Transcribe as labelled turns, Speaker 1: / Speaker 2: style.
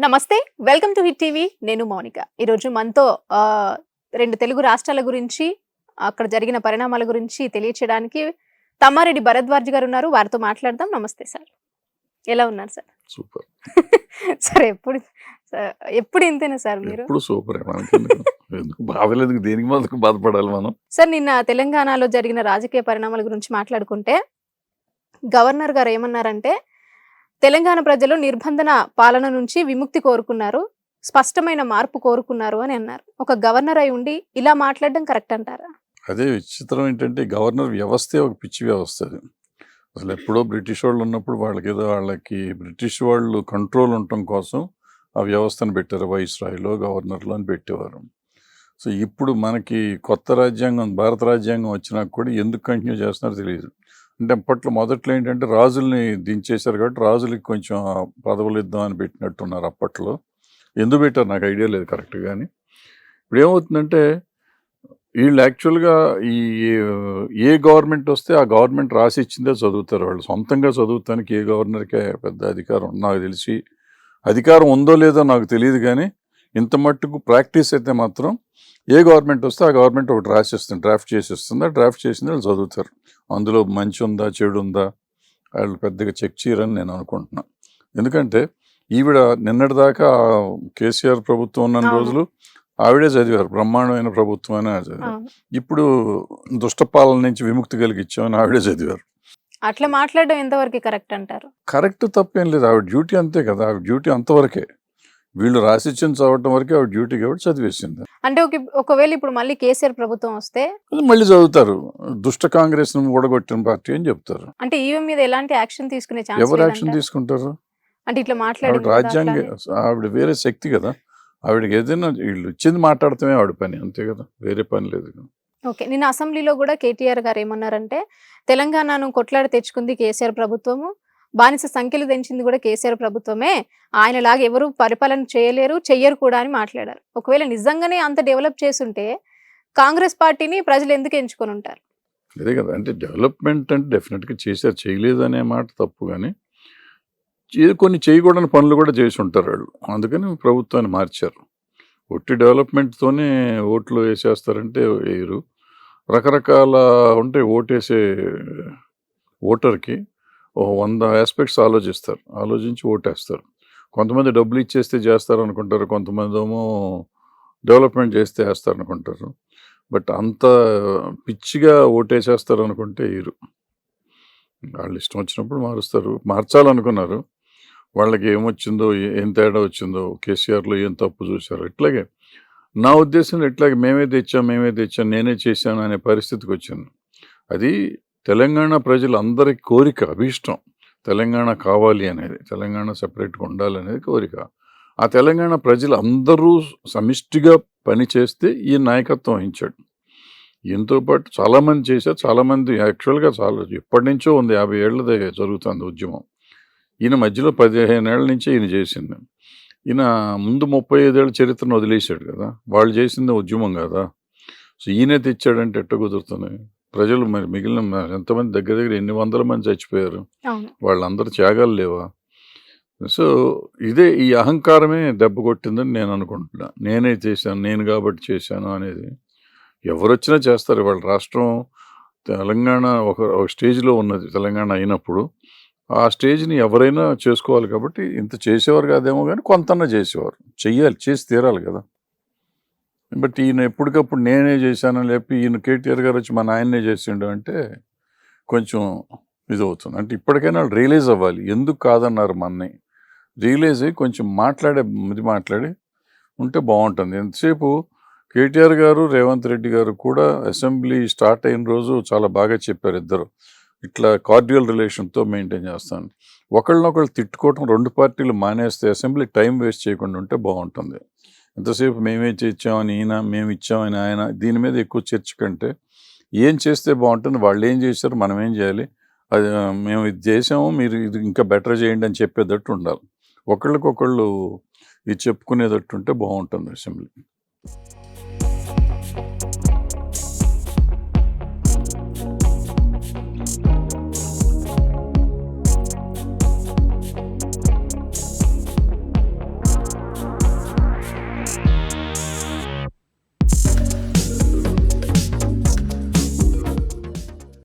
Speaker 1: నమస్తే welcome to hit TV. నేను మౌనిక. ఈరోజు మనతో రెండు తెలుగు రాష్ట్రాల గురించి అక్కడ జరిగిన పరిణామాల గురించి తెలియచేయడానికి తమ్మారెడ్డి భరద్వాజ్ గారు ఉన్నారు. వారితో మాట్లాడదాం. నమస్తే సార్. ఎలా ఉన్నారు సార్?
Speaker 2: సూపర్.
Speaker 1: సార్ ఎప్పుడు ఎప్పుడు ఇంతేనా సార్ మీరు?
Speaker 2: ఎప్పుడు సూపర్ బాధలేదు దేనికి బాధపడాలి మనం?
Speaker 1: సార్ నిన్న తెలంగాణలో జరిగిన రాజకీయ పరిణామాల గురించి మాట్లాడుకుంటే గవర్నర్ గారు ఏమన్నారంటే తెలంగాణ ప్రజలు నిర్బంధన పాలన నుంచి విముక్తి కోరుకున్నారు స్పష్టమైన మార్పు కోరుకున్నారు అని అన్నారు. ఒక గవర్నర్ అయి ఉండి ఇలా మాట్లాడడం కరెక్ట్ అంటారా?
Speaker 2: అదే విచిత్రం ఏంటంటే గవర్నర్ వ్యవస్థే ఒక పిచ్చి వ్యవస్థ అది. అసలు ఎప్పుడో బ్రిటిష్ వాళ్ళు ఉన్నప్పుడు వాళ్ళకి ఏదో వాళ్ళకి బ్రిటిష్ వాళ్ళు కంట్రోల్ ఉండటం కోసం ఆ వ్యవస్థను పెట్టారు. వైస్ రాయ్లో గవర్నర్లో అని పెట్టేవారు. సో ఇప్పుడు మనకి కొత్త రాజ్యాంగం భారత రాజ్యాంగం వచ్చినా కూడా ఎందుకు కంటిన్యూ చేస్తున్నారో తెలియదు. అంటే అప్పట్లో మొదట్లో ఏంటంటే రాజుల్ని దించేశారు కాబట్టి రాజులకి కొంచెం పదవులు ఇద్దాం అని పెట్టినట్టున్నారు అప్పట్లో. ఎందుకు పెట్టారు? నాకు ఐడియా లేదు కరెక్ట్ కానీ ఇప్పుడు ఏమవుతుందంటే వీళ్ళు యాక్చువల్గా ఈ ఏ గవర్నమెంట్ వస్తే ఆ గవర్నమెంట్ రాసి ఇచ్చిందే చదువుతారు వాళ్ళు. సొంతంగా చదువుతానికి ఏ గవర్నర్కే పెద్ద అధికారం? నాకు తెలిసి అధికారం ఉందో లేదో నాకు తెలియదు కానీ ఇంత మట్టుకు ప్రాక్టీస్ అయితే మాత్రం ఏ గవర్నమెంట్ వస్తే ఆ గవర్నమెంట్ ఒకటి రాసిస్తుంది డ్రాఫ్ట్ చేసిస్తుంది. ఆ డ్రాఫ్ట్ చేసింది వాళ్ళు చదువుతారు. అందులో మంచి ఉందా చెడు ఉందా వాళ్ళు పెద్దగా చెక్ చేయరని నేను అనుకుంటున్నాను ఎందుకంటే ఈవిడ నిన్నటిదాకా కేసీఆర్ ప్రభుత్వం ఉన్న. రోజులు ఆవిడే చదివారు బ్రహ్మాండమైన ప్రభుత్వం అని చదివారు. ఇప్పుడు దుష్టపాలన నుంచి విముక్తి కలిగించామని ఆవిడే చదివారు.
Speaker 1: అట్లా మాట్లాడడం ఎంతవరకు కరెక్ట్ అంటారు?
Speaker 2: కరెక్ట్ తప్పేం లేదు. ఆవిడ డ్యూటీ అంతే కదా. ఆవిడ డ్యూటీ అంతవరకే. వీళ్ళు రాసిచ్చిన చదవటం వరకే ఆవిడ డ్యూటీ కాబట్టి చదివేసింది.
Speaker 1: అంటే ఒక ఒకవేళ ఇప్పుడు మళ్ళీ కేసీఆర్ ప్రభుత్వం వస్తే
Speaker 2: మళ్ళీ చదువుతారు. దుష్ట కాంగ్రెస్ను ఓడగొట్టిన పార్టీ అని చెప్తారు.
Speaker 1: అంటే ఈవెన్ మీద ఎలాంటి యాక్షన్ తీసుకునే ఛాన్స్
Speaker 2: ఎవరు యాక్షన్ తీసుకుంటారు?
Speaker 1: అంటే ఇట్లా మాట్లాడి
Speaker 2: రాజ్యాంగ ఆవిడ వేరే శక్తి కదా. ఆవిడకి ఏదైనా వీళ్ళు ఇచ్చింది మాట్లాడటమే ఆవిడ పని అంతే కదా. వేరే పని లేదు కదా.
Speaker 1: ఓకే. నిన్న అసెంబ్లీలో కూడా కేటీఆర్ గారు ఏమన్నారంటే తెలంగాణను కొట్లాడి తెచ్చుకుంది కేసీఆర్ ప్రభుత్వము. బానిస సంఖ్యలు తెంచింది కూడా కేసీఆర్ ప్రభుత్వమే. ఆయనలాగా ఎవరు పరిపాలన చేయలేరు చెయ్యరు కూడా అని మాట్లాడారు. ఒకవేళ నిజంగానే అంత డెవలప్ చేసుంటే కాంగ్రెస్ పార్టీని ప్రజలు ఎందుకు ఎంచుకొని ఉంటారు?
Speaker 2: అదే కదా అంటే డెవలప్మెంట్ అంటే డెఫినెట్గా చేశారు చేయలేదు అనే మాట తప్పు కానీ చే- కొన్ని చేయకూడని పనులు కూడా చేసి ఉంటారు వాళ్ళు. అందుకని ప్రభుత్వాన్ని మార్చారు. ఒట్టి డెవలప్మెంట్తోనే ఓట్లు వేసేస్తారంటే వేయరు. రకరకాల ఉంటే ఓటేసే ఓటర్కి ఓ వంద ఆస్పెక్ట్స్ ఆలోచిస్తారు. ఆలోచించి ఓటేస్తారు. కొంతమంది డబ్బులు ఇచ్చేస్తే చేస్తారు అనుకుంటారు కొంతమంది ఏమో డెవలప్మెంట్ చేస్తే వేస్తారు అనుకుంటారు బట్ అంత పిచ్చిగా ఓటేసేస్తారు అనుకుంటే ఇరు. వాళ్ళు ఇష్టం వచ్చినప్పుడు మారుస్తారు. మార్చాలనుకున్నారు. వాళ్ళకి ఏమొచ్చిందో ఏ- ఏం తేడా వచ్చిందో కేసీఆర్లో ఏం తప్పు చూశారు ఇట్లాగే నా ఉద్దేశంలో ఇట్లాగే మేమే తెచ్చాం మేమే తెచ్చాం నేనే చేశాను అనే పరిస్థితికి వచ్చింది. అది తెలంగాణ ప్రజలందరి కోరిక అభీష్టం తెలంగాణ కావాలి అనేది తెలంగాణ సపరేట్గా ఉండాలనేది కోరిక. ఆ తెలంగాణ ప్రజలు అందరూ సమిష్టిగా పనిచేస్తే ఈ నాయకత్వం వహించాడు. ఈయనతో పాటు చాలామంది చేశారు చాలామంది యాక్చువల్గా చాలా ఎప్పటి నుంచో ఉంది యాభై ఏళ్ళదే జరుగుతుంది ఉద్యమం. ఈయన మధ్యలో పదిహేను ఏళ్ళ నుంచే ఈయన చేసింది. ఈయన ముందు ముప్పై ఐదేళ్ళ చరిత్రను వదిలేశాడు కదా వాళ్ళు చేసింది ఉద్యమం కదా. సో ఈయనే తెచ్చాడంటే ఎట్ట కుదురుతుంది? ప్రజలు మరి మిగిలిన ఎంతమంది దగ్గర దగ్గర ఎన్ని వందల మంది చచ్చిపోయారు? వాళ్ళందరూ త్యాగాలు లేవా? సో ఇదే ఈ అహంకారమే దెబ్బ కొట్టిందని నేను అనుకుంటున్నా. నేనే చేశాను నేను కాబట్టి చేశాను అనేది. ఎవరు వచ్చినా చేస్తారు. వాళ్ళ రాష్ట్రం తెలంగాణ ఒక ఒక స్టేజ్లో ఉన్నది. తెలంగాణ అయినప్పుడు ఆ స్టేజ్ని ఎవరైనా చేసుకోవాలి కాబట్టి ఇంత చేసేవారు కాదేమో కానీ కొంతన్నా చేసేవారు. చెయ్యాలి చేసి తీరాలి కదా. బట్ ఈయన ఎప్పటికప్పుడు నేనే చేశాను లేకపోతే ఈయన కేటీఆర్ గారు వచ్చి మా నాయన్నే చేసిండు అంటే కొంచెం ఇది అవుతుంది అంటే ఇప్పటికైనా వాళ్ళు రియలైజ్ అవ్వాలి. ఎందుకు కాదన్నారు మన్ని? రియలైజ్ అయ్యి కొంచెం మాట్లాడే ఇది మాట్లాడి ఉంటే బాగుంటుంది. ఎంతసేపు కేటీఆర్ గారు రేవంత్ రెడ్డి గారు కూడా అసెంబ్లీ స్టార్ట్ అయిన రోజు చాలా బాగా చెప్పారు ఇద్దరు. ఇట్లా కార్డియల్ రిలేషన్తో మెయింటైన్ చేస్తాను. ఒకళ్ళనొకళ్ళు తిట్టుకోవటం రెండు పార్టీలు మానేస్తే అసెంబ్లీ టైం వేస్ట్ చేయకుండా ఉంటే బాగుంటుంది. ఎంతసేపు మేమే చేర్చామని ఈయన మేము ఇచ్చామని ఆయన దీని మీద ఎక్కువ చర్చ కంటే ఏం చేస్తే బాగుంటుంది వాళ్ళు ఏం చేశారు మనం ఏం చేయాలి అది మేము ఇది చేసాము మీరు ఇది ఇంకా బెటర్ చేయండి అని చెప్పేటట్టు ఉండాలి. ఒకళ్ళకొకళ్ళు ఇది చెప్పుకునేటట్టు ఉంటే బాగుంటుంది అసెంబ్లీ.